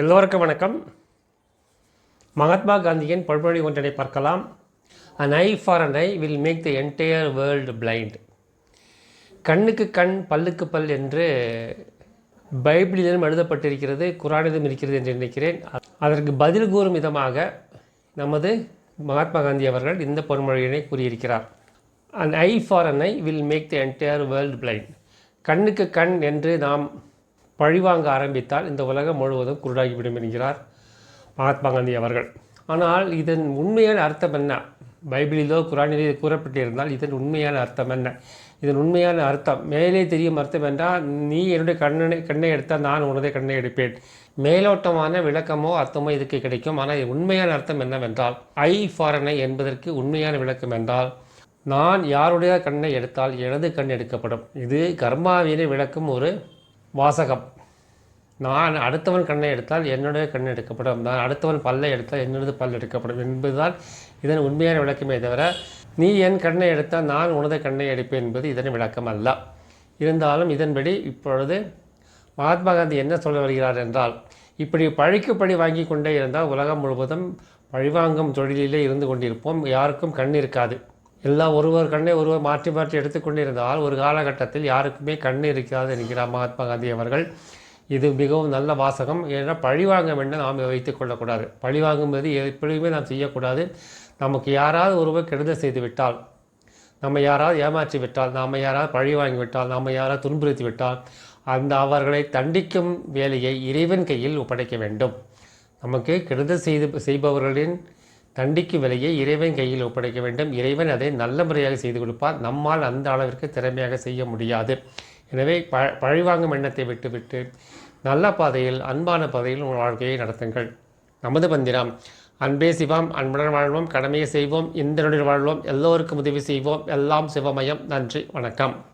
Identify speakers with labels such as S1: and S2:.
S1: எல்லோருக்கும் வணக்கம். மகாத்மா காந்தியின் பழமொழி ஒன்றினை பார்க்கலாம். An eye for an eye will make the entire world blind கண்ணுக்கு கண் பல்லுக்கு பல் என்று பைபிளிலும் எழுதப்பட்டிருக்கிறது குரானிலும் இருக்கிறது என்று நினைக்கிறேன். அதற்கு பதில் கூறும் விதமாக நமது மகாத்மா காந்தி அவர்கள் இந்த பொன்மொழியினை கூறியிருக்கிறார். An eye for an eye will make the entire world blind கண்ணுக்கு கண் என்று நாம் பழிவாங்க ஆரம்பித்தால் இந்த உலகம் முழுவதும் குருடாகிவிடும் என்கிறார் மகாத்மா காந்தி அவர்கள். ஆனால் இதன் உண்மையான அர்த்தம் என்ன? பைபிளிலோ குரானிலோ கூறப்பட்டிருந்தால் இதன் உண்மையான அர்த்தம் என்ன? இதன் உண்மையான அர்த்தம் மேலே தெரியும் அர்த்தம் என்றால் நீ என்னுடைய கண்ணனை கண்ணை எடுத்தால் நான் உனதை கண்ணை எடுப்பேன். மேலோட்டமான விளக்கமோ அர்த்தமோ இதுக்கு கிடைக்கும்? ஆனால் உண்மையான அர்த்தம் என்னவென்றால் ஐ ஃபாரனை என்பதற்கு உண்மையான விளக்கம் என்றால் நான் யாருடைய கண்ணை எடுத்தால் எனது கண் எடுக்கப்படும். இது கர்மாவினை விளக்கும் ஒரு வாசகம். நான் அடுத்தவன் கண்ணை எடுத்தால் என்னுடைய கண் எடுக்கப்படும். நான் அடுத்தவன் பல்லை எடுத்தால் என்னுடைய பல் எடுக்கப்படும் என்பதுதான் இதன் உண்மையான விளக்கமே தவிர நீ என் கண்ணை எடுத்தால் நான் உனது கண்ணை எடுப்பேன் என்பது இதன் விளக்கம் அல்ல. இருந்தாலும் இதன்படி இப்பொழுது மகாத்மா காந்தி என்ன சொல்ல வருகிறார் என்றால் இப்படி பழிக்கு பழி வாங்கி கொண்டே இருந்தால் உலகம் முழுவதும் பழிவாங்கும் தொழிலிலே இருந்து கொண்டிருப்போம். யாருக்கும் கண் இருக்காது. எல்லாம் ஒருவர் கண்ணை ஒருவர் மாற்றி மாற்றி எடுத்துக்கொண்டிருந்தால் ஒரு காலகட்டத்தில் யாருக்குமே கண் இருக்காது என்கிறார் மகாத்மா காந்தி அவர்கள். இது மிகவும் நல்ல வாசகம். ஏன்னா பழிவாங்க வேண்டும் நாம் வைத்துக் கொள்ளக்கூடாது. பழிவாங்கும்போது எப்பொழுதுமே நாம் செய்யக்கூடாது. நமக்கு யாராவது ஒருவர் கெடுதல் செய்து விட்டால் நம்ம யாராவது ஏமாற்றி விட்டால் நாம் யாராவது பழி வாங்கி விட்டால் நாம் யாராவது துன்புறுத்தி விட்டால் அந்த அவர்களை தண்டிக்கும் வேலையை இறைவன் கையில் ஒப்படைக்க வேண்டும். நமக்கு கெடுதல் செய்து செய்பவர்களின் தண்டிக்கு விலையை இறைவன் கையில் ஒப்படைக்க வேண்டும். இறைவன் அதை நல்ல முறையாக செய்து கொடுப்பார். நம்மால் அந்த அளவிற்கு திறமையாக செய்ய முடியாது. எனவே ப பழிவாங்கும் எண்ணத்தை விட்டுவிட்டு நல்ல பாதையில் அன்பான பாதையில் உங்கள் வாழ்க்கையை நடத்துங்கள். நமது மந்திரம் அன்பே சிவம் அன்புடன் வாழ்வோம் கடமையை செய்வோம் இந்த நொடியில் வாழ்வோம் எல்லோருக்கும் உதவி செய்வோம். எல்லாம் சிவமயம். நன்றி வணக்கம்.